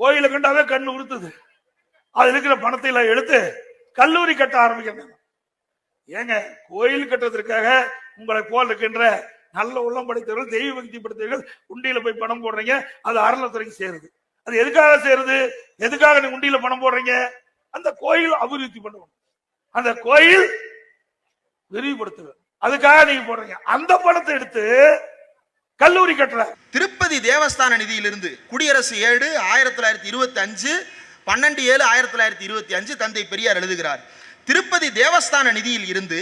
கோயில கண்டாவே கண்ணு உறுத்துது. அது இருக்கிற பணத்தை எல்லாம் எடுத்து கல்லூரி கட்ட ஆரம்பிக்கிறாங்க. ஏங்க கோயில் கட்டுறதுக்காக உங்களை போல் இருக்கின்ற நல்ல உள்ளம் படைத்தவர்கள் தெய்வ பக்தி படைத்தவர்கள் உண்டியில போய் பணம் போடுறீங்க அது அறநிலத்துறைக்கு சேருது. அது எதுக்காக சேருது? எதுக்காக நீங்க உண்டியில பணம் போடுறீங்க? அந்த கோயில் அபிவிருத்தி பண்ணுவோம் அந்த கோயில் விரிவுபடுத்துவேன் அதுக்காக நீங்க போடுறீங்க. அந்த பணத்தை எடுத்து கல்லூரி கட்டல. திருப்பதி தேவஸ்தான நிதியிலிருந்து குடியரசு ஏழு ஆயிரத்தி தொள்ளாயிரத்தி இருபத்தி அஞ்சு பன்னெண்டு ஏழு ஆயிரத்தி தொள்ளாயிரத்தி இருபத்தி அஞ்சு தந்தை பெரியார் எழுதுகிறார். திருப்பதி தேவஸ்தான நிதியில் இருந்து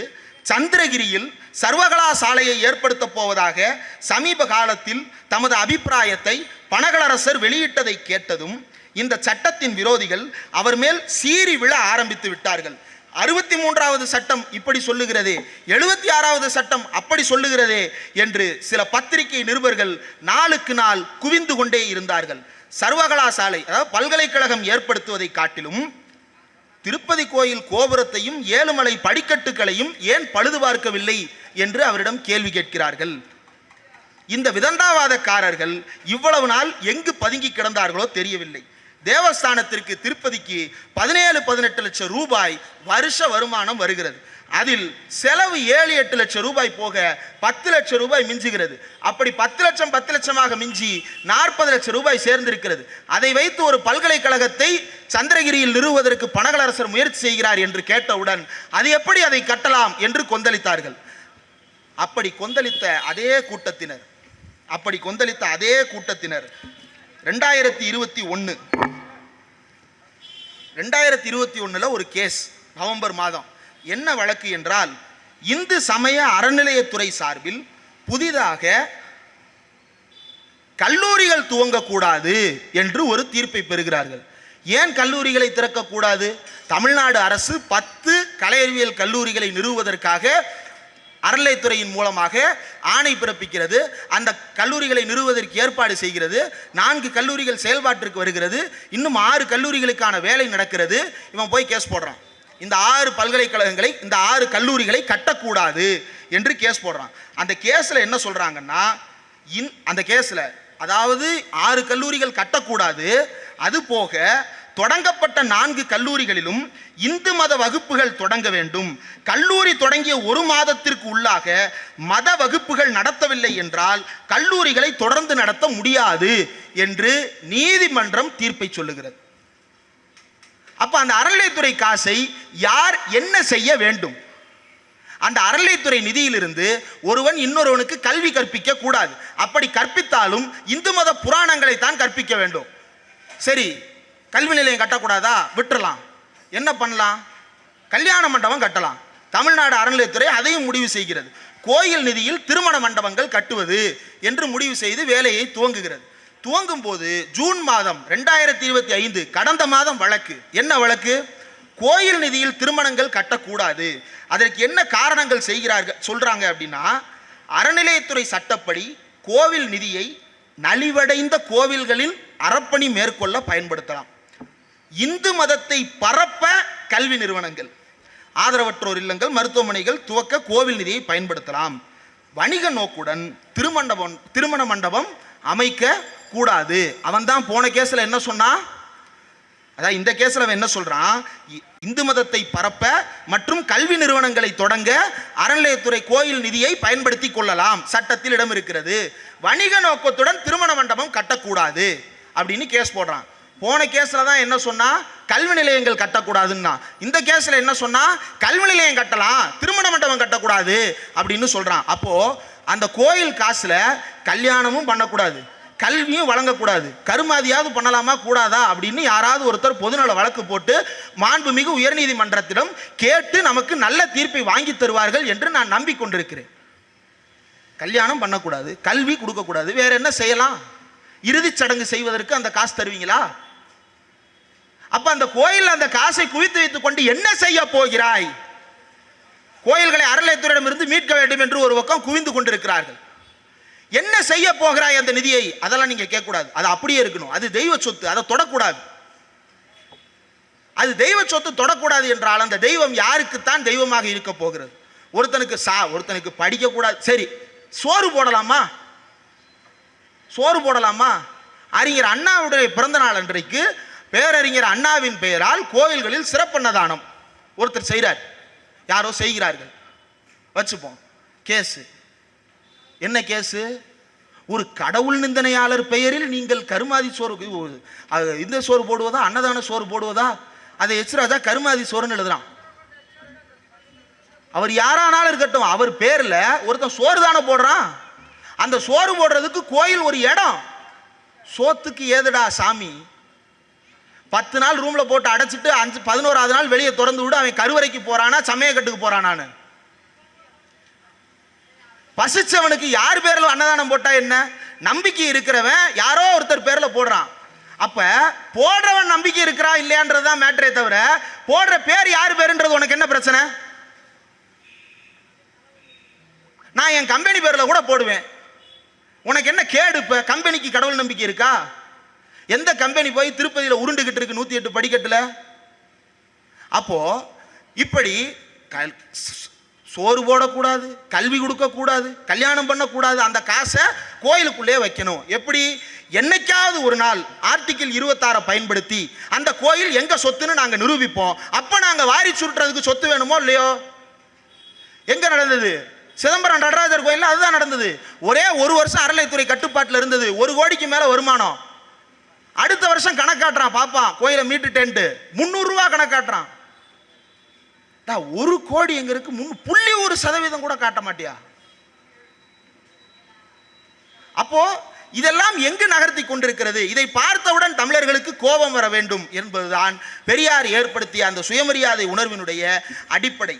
சந்திரகிரியில் சர்வகலாசாலையை ஏற்படுத்த போவதாக சமீப காலத்தில் தமது அபிப்பிராயத்தை பனகலரசர் வெளியிட்டதை கேட்டதும் இந்த சட்டத்தின் விரோதிகள் அவர் மேல் சீறி விழ ஆரம்பித்து விட்டார்கள். அறுபத்தி மூன்றாவது சட்டம் இப்படி சொல்லுகிறதே. எழுபத்தி ஆறாவது சட்டம் அப்படி சொல்லுகிறதே என்று சில பத்திரிகை நிருபர்கள் நாளுக்கு நாள் குவிந்து கொண்டே இருந்தார்கள். சர்வகலாசாலை அதாவது பல்கலைக்கழகம் ஏற்படுத்துவதை காட்டிலும் திருப்பதி கோயில் கோபுரத்தையும் ஏழுமலை படிக்கட்டுகளையும் ஏன் பழுது பார்க்கவில்லை என்று அவரிடம் கேள்வி கேட்கிறார்கள். இந்த விதண்டாவாதக்காரர்கள் இவ்வளவு நாள் எங்கு பதுங்கி கிடந்தார்களோ தெரியவில்லை. தேவஸ்தானத்திற்கு திருப்பதிக்கு பதினேழு பதினெட்டு லட்சம் ரூபாய் வருஷ வருமானம் வருகிறது. அதில் செலவு ஏழு எட்டு லட்சம் ரூபாய் போக பத்து லட்சம் ரூபாய் மிஞ்சுகிறது. அப்படி பத்து லட்சம் பத்து லட்சமாக மிஞ்சி நாற்பது லட்சம் ரூபாய் சேர்ந்திருக்கிறது. அதை வைத்து ஒரு பல்கலைக்கழகத்தை சந்திரகிரியில் நிறுவுவதற்கு பனகலரசர் முயற்சி செய்கிறார் என்று கேட்டவுடன் அது எப்படி அதை கட்டலாம்? என்று கொந்தளித்தார்கள். அப்படி கொந்தளித்த அதே கூட்டத்தினர். அப்படி கொந்தளித்த அதே கூட்டத்தினர் ரெண்டாயிரத்தி இருபத்தி ஒன்று ரெண்டாயிரத்தி இருபத்தி ஒன்றில் ஒரு கேஸ் நவம்பர் மாதம். என்ன வழக்கு என்றால் இந்து சமய அறநிலையத்துறை சார்பில் புதிதாக கல்லூரிகள் துவங்கக்கூடாது என்று ஒரு தீர்ப்பை பெறுகிறார்கள். ஏன் கல்லூரிகளை திறக்கக்கூடாது? தமிழ்நாடு அரசு பத்து கலை அறிவியல் கல்லூரிகளை நிறுவுவதற்காக அறநிலைத்துறையின் மூலமாக ஆணை பிறப்பிக்கிறது. அந்த கல்லூரிகளை நிறுவுவதற்கு ஏற்பாடு செய்கிறது. நான்கு கல்லூரிகள் செயல்பாட்டிற்கு வருகிறது. இன்னும் ஆறு கல்லூரிகளுக்கான வேலை நடக்கிறது. இவன் போய் கேஸ் போடுறான். இந்த ஆறு பல்கலைக்கழகங்களை இந்த ஆறு கல்லூரிகளை கட்டக்கூடாது என்று கேஸ் போடுறான். அந்த கேஸில் என்ன சொல்கிறாங்கன்னா இன் அந்த கேஸில் அதாவது ஆறு கல்லூரிகள் கட்டக்கூடாது. அது போக தொடங்கப்பட்ட நான்கு கல்லூரிகளிலும் இந்து மத வகுப்புகள் தொடங்க வேண்டும். கல்லூரி தொடங்கிய ஒரு மாதத்திற்கு உள்ளாக மத வகுப்புகள் நடத்தவில்லை என்றால் கல்லூரிகளை தொடர்ந்து நடத்த முடியாது என்று நீதிமன்றம் தீர்ப்பை சொல்லுகிறது. அப்ப அந்த அறநிலைத்துறை காசை யார் என்ன செய்ய வேண்டும்? அந்த அறநிலைத்துறை நிதியிலிருந்து ஒருவன் இன்னொருவனுக்கு கல்வி கற்பிக்க கூடாது. அப்படி கற்பித்தாலும் இந்து மத புராணங்களை தான் கற்பிக்க வேண்டும். சரி கல்வி நிலையம் கட்டக்கூடாதா? விட்டுறலாம். என்ன பண்ணலாம்? கல்யாண மண்டபம் கட்டலாம். தமிழ்நாடு அறநிலையத்துறை அதையும் முடிவு செய்கிறது. கோயில் நிதியில் திருமண மண்டபங்கள் கட்டுவது என்று முடிவு செய்து வேலையை துவங்குகிறது. துவங்கும் போது ஜூன் மாதம் ரெண்டாயிரத்தி இருபத்தி ஐந்து கடந்த மாதம் வழக்கு. என்ன வழக்கு? கோயில் நிதியில் திருமணங்கள் கட்டக்கூடாது. அதற்கு என்ன காரணங்கள் செய்கிறார்கள்? சொல்கிறாங்க அப்படின்னா அறநிலையத்துறை சட்டப்படி கோவில் நிதியை நலிவடைந்த கோவில்களில் அறப்பணி மேற்கொள்ள பயன்படுத்தலாம். இந்து மதத்தை பரப்ப கல்வி நிறுவனங்கள் ஆதரவற்றோர் இல்லங்கள் மருத்துவமனைகள் துவக்க கோவில் நிதியை பயன்படுத்தலாம். வணிக நோக்குடன் திருமண்டபம் திருமண மண்டபம் அமைக்க கூடாது. அவன் தான் போன கேஸில் என்ன சொன்னான் அதான் இந்த கேஸில் அவன் என்ன சொல்கிறான் இ- இந்து மதத்தை பரப்ப மற்றும் கல்வி நிறுவனங்களை தொடங்க அறநிலையத்துறை கோயில் நிதியை பயன்படுத்தி கொள்ளலாம். சட்டத்தில் இடம் இருக்கிறது. வணிக நோக்கத்துடன் திருமண மண்டபம் கட்டக்கூடாது. அப்படின்னு கேஸ் போடுறான். போன கேஸில் தான் என்ன சொன்னால் கல்வி நிலையங்கள் கட்டக்கூடாதுன்னா. இந்த கேஸில் என்ன சொன்னால் கல்வி நிலையம் கட்டலாம் திருமண மண்டபம் கட்டக்கூடாது அப்படின்னு சொல்கிறான் அப்போது அந்த கோயில் காசில் கல்யாணமும் பண்ணக்கூடாது கல்வியும் வழங்கக்கூடாது. கருமாதியாவது பண்ணலாமா கூடாதா அப்படின்னு யாராவது ஒருத்தர் பொதுநல வழக்கு போட்டு மாண்புமிகு உயர்நீதிமன்றத்திடம் கேட்டு நமக்கு நல்ல தீர்ப்பை வாங்கி தருவார்கள் என்று நான் நம்பிக்கொண்டிருக்கிறேன். கல்யாணம் பண்ணக்கூடாது கல்வி கொடுக்கக்கூடாது வேற என்ன செய்யலாம்? இறுதிச் சடங்கு செய்வதற்கு அந்த காசு தருவீங்களா? அப்ப அந்த கோயில் அந்த காசை குவித்து வைத்துக் கொண்டு என்ன செய்ய போகிறாய்? கோயில்களை அறநிலையத்துறையிடமிருந்து மீட்க வேண்டும் என்று ஒரு பக்கம் குவிந்து கொண்டிருக்கிறார்கள். என்ன செய்ய போகிறாய் அந்த நிதியை? அதெல்லாம் நீங்க கேட்கக்கூடாது. அது அப்படியே இருக்கணும். அது தெய்வ சொத்து. அதை தொடக்கூடாது. அது தெய்வ சொத்து தொடக்கூடாது என்றால் அந்த தெய்வம் யாருக்குத்தான் தெய்வமாக இருக்க போகிறது? ஒருத்தனுக்கு சா ஒருத்தனுக்கு படிக்க கூடாது சரி சோறு போடலாமா? சோறு போடலாமா? அறிஞர் அண்ணாவுடைய பிறந்த நாள் அன்றைக்கு பேரறிஞர் அண்ணாவின் பெயரால் கோவில்களில் சிறப்பன்னதானம் ஒருத்தர் செய்கிறார் யாரோ செய்கிறார்கள். வச்சுப்போம். கேஸு. என்ன கேஸு? ஒரு கடவுள் நிந்தனையாளர் பெயரில் நீங்கள் கருமாதி சோறு இந்த சோறு போடுவதா? அன்னதான சோறு போடுவதா? அதை எச்ராஜா கருமாதி சோறுன்னு எழுதுறான். அவர் யாரானாலும் இருக்கட்டும் அவர் பேரில் ஒருத்தன் சோறு தானே போடுறான். அந்த சோறு போடுறதுக்கு கோயில் ஒரு இடம். சோத்துக்கு ஏதுடா சாமி? பத்து நாள் ரூமில் போட்டு அடைச்சிட்டு அஞ்சு பதினோராவது நாள் வெளியே திறந்து விடு அவன் கருவறைக்கு போகிறானா சமயக்கட்டுக்கு நான் பசிச்சவனுக்கு யார் பேரில் அன்னதானம் போட்டால் என்ன? நம்பிக்கை இருக்கிறவன் யாரோ ஒருத்தர் பேரில் போடுறான். அப்போ போடுறவன் நம்பிக்கை இருக்கிறா இல்லையான்றதுதான் மேட்டரே தவிர போடுற பேர் யார் பேருன்றது உனக்கு என்ன பிரச்சனை? நான் என் கம்பெனி பேரில் கூட போடுவேன். உனக்கு என்ன கேடு இப்போ? கம்பெனிக்கு கடவுள் நம்பிக்கை இருக்கா? எந்த கம்பெனி போய் திருப்பதியில் உருண்டுகிட்டு இருக்கு நூற்றி எட்டு படிக்கட்டில்? அப்போது இப்படி கல்- சோறு போடக்கூடாது கல்வி கொடுக்கக்கூடாது கல்யாணம் பண்ணக்கூடாது அந்த காசை கோயிலுக்குள்ளே வைக்கணும். எப்படி? என்னைக்காவது ஒரு நாள் ஆர்டிக்கிள் இருபத்தாறை பயன்படுத்தி அந்த கோயில் எங்கள் சொத்துன்னு நாங்கள் நிரூபிப்போம். அப்போ நாங்கள் வாரி சுருட்டுறதுக்கு சொத்து வேணுமோ இல்லையோ? எங்கே நடந்தது? சிதம்பரம் நடராஜர் கோயிலில் அதுதான் நடந்தது. ஒரே ஒரு வருஷம் அறநிலைத்துறை கட்டுப்பாட்டில் இருந்தது. ஒரு கோடிக்கு மேலே வருமானம். அடுத்த வருஷம் கணக்காட்டுறான் பாப்பா கோயிலை மீட்டு டென்ட் முந்நூறு ரூபா கணக்காட்டுறான். ஒரு கோடி எங்க இருக்கு? முன் புள்ளி ஒரு சதவீதம் கூட காட்ட மாட்டியா? அப்போ இதெல்லாம் எங்கு நகர்த்தி கொண்டிருக்கிறது? இதை பார்த்தவுடன் தமிழர்களுக்கு கோபம் வர வேண்டும் என்பதுதான் பெரியார் ஏற்படுத்திய அந்த சுயமரியாதை உணர்வினுடைய அடிப்படை.